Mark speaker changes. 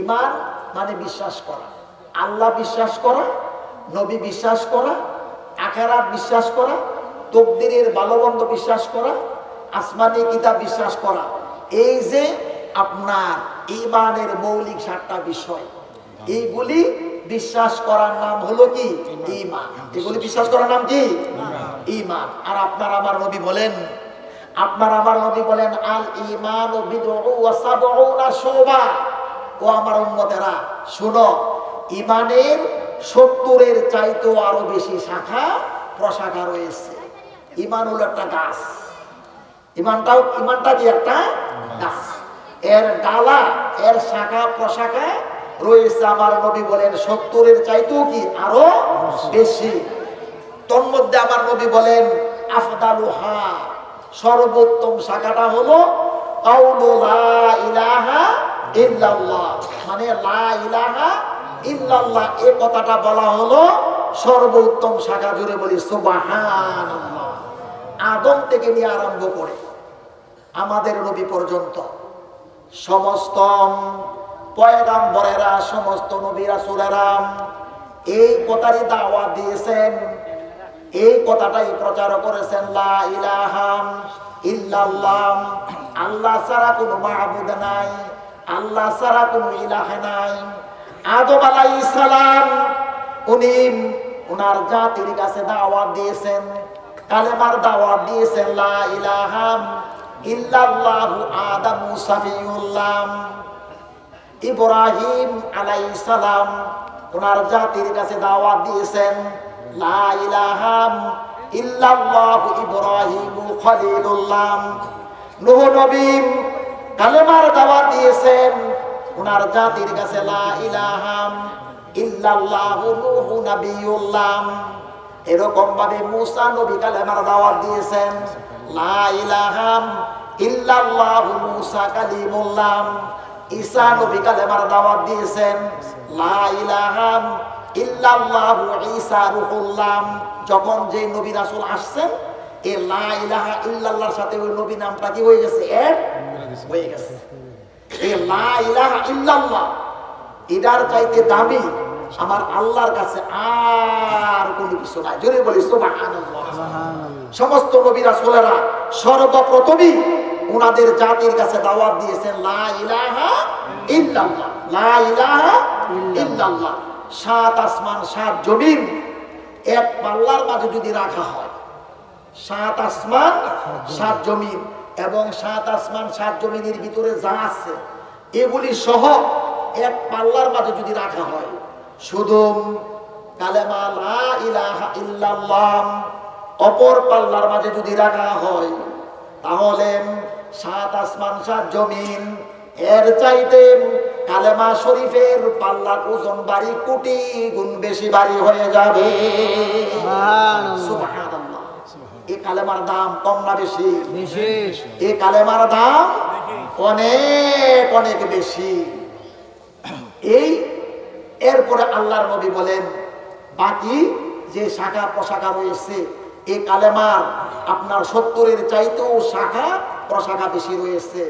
Speaker 1: ইমান মানে বিশ্বাস করা। আল্লাহ বিশ্বাস করা, নবী বিশ্বাস করা আখেরাত বিশ্বাস করা, তকদিরের বালবন্ধ বিশ্বাস করা, আসমানি কিতাব বিশ্বাস করা। এই যে আপনার ইমানের মৌলিক সাতটা বিষয়, এইগুলি বিশ্বাস করার নাম হলো কি? ইমান। এগুলি বিশ্বাস করার নাম কি? ইমান। আর আপনার আমার নবী বলেন, আপনার আমার নবী বলেন আল ইমান ও ওয়া সাবউনা শুবা। ও আমার উম্মতেরা, শুনো, ইমানের সত্তরের চাইতেও আরও বেশি শাখা, প্রশাখা রয়েছে। ইমান হলো একটা গাছ। ইমানটাও, ইমানটা কি একটা গাছ? এর ডালা, এর শাখা, প্রশাখা রয়েছে আমার নবী বলেন, সত্তরের চাইতেও কি আরও বেশি? তন্মধ্যে আমার নবী বলেন, আফদালুহা, সর্বোত্তম শাখাটা হলো লা ইলাহা ইল্লাল্লাহ। মানে লা ইলাহা ইল্লাল্লাহ। এই কথাটা বলা হলো সর্বোত্তম শাখা জুড়ে বলি, সুবহানাল্লাহ। আদম থেকে নিয়ে আরম্ভ করে আমাদের নবী পর্যন্ত সমস্ত পয়গাম্বরেরা, সমস্ত নবীরা সুরেরাম এই কথারই দাওয়াত দিয়েছেন। এই কথাটাই প্রচার করেছেন, লা ইলাহাম ইল্লাল্লাহ। আল্লাহ ছাড়া কোনো মাহবুদ নাই। আল্লাহ ছাড়া কোনো ইলাহ নাই। আদম আলাইহিস সালাম, উনি ওনার জাতির কাছে দাওয়াত দিয়েছেন, কালেমার দাওয়াত দিয়েছেন, লা ইলাহাম ইল্লাল্লাহু আদামু সাফিউল্লাহ ইব্রাহিম আলাইহিস সালাম ওনার জাতির কাছে দাওয়াত দিয়েছেন, লা ইলাহাম ইল্লাল্লাহু ইব্রাহিম খলিলুল্লাহ। নূহ নবী কালেমার দাওয়াত দিয়েছেন। ওনার জাতির কাছে লা ইলাহাম এরকম ভাবে মুসা নবী কালেমার দাওয়াত দিয়েছেন। লা ইলাহাম দিয়েছেন। লা ইলাহাম যখন যে নবী রাসূল আসছেন এই লা ইলাহা ইল্লাল্লাহর সাথে ওই নবী নামটা কি হয়ে গেছে? এক হয়ে গেছে। এই লা ইলাহা ইল্লাল্লাহ। এটার চাইতে দামি আমার আল্লাহর কাছে আর কোনো কিছু নাই। জোরে বলি সমস্ত নবীরা সোলেরা সর্বপ্রথমই ওনাদের জাতির কাছে দাওয়াত দিয়েছেন লা ইলাহা ইল্লাল্লাহ লা ইলাহা ইল্লাল্লাহ। সাত আসমান সাত জমিন এক পাল্লার মাঝে যদি রাখা হয় সাত আসমান সাত জমিন। এবং সাত আসমান সাত জমিনের ভিতরে যা আছে এগুলি সহ এক পাল্লার মাঝে যদি রাখা হয় শুধু কালেমা লা ইলাহা ইল্লাল্লাহ অপর পাল্লার মাঝে যদি রাখা হয় তাহলে সাত আসমান সাত জমিন এর চাইতে কালেমা শরীফের পাল্লার ওজন বাড়ি কোটি গুণ বেশি বাড়ি হয়ে যাবে। সুবহানাল্লাহ। এই কালেমার দাম কম না বেশি? এই কালেমার দাম অনেক অনেক বেশি। এই এরপরে আল্লাহর নবী বলেন বাকি যে শাখা প্রশাখা রয়েছে এই কালেমার আপনার সত্তরের চাইতেও শাখা প্রশাখা বেশি রয়েছে।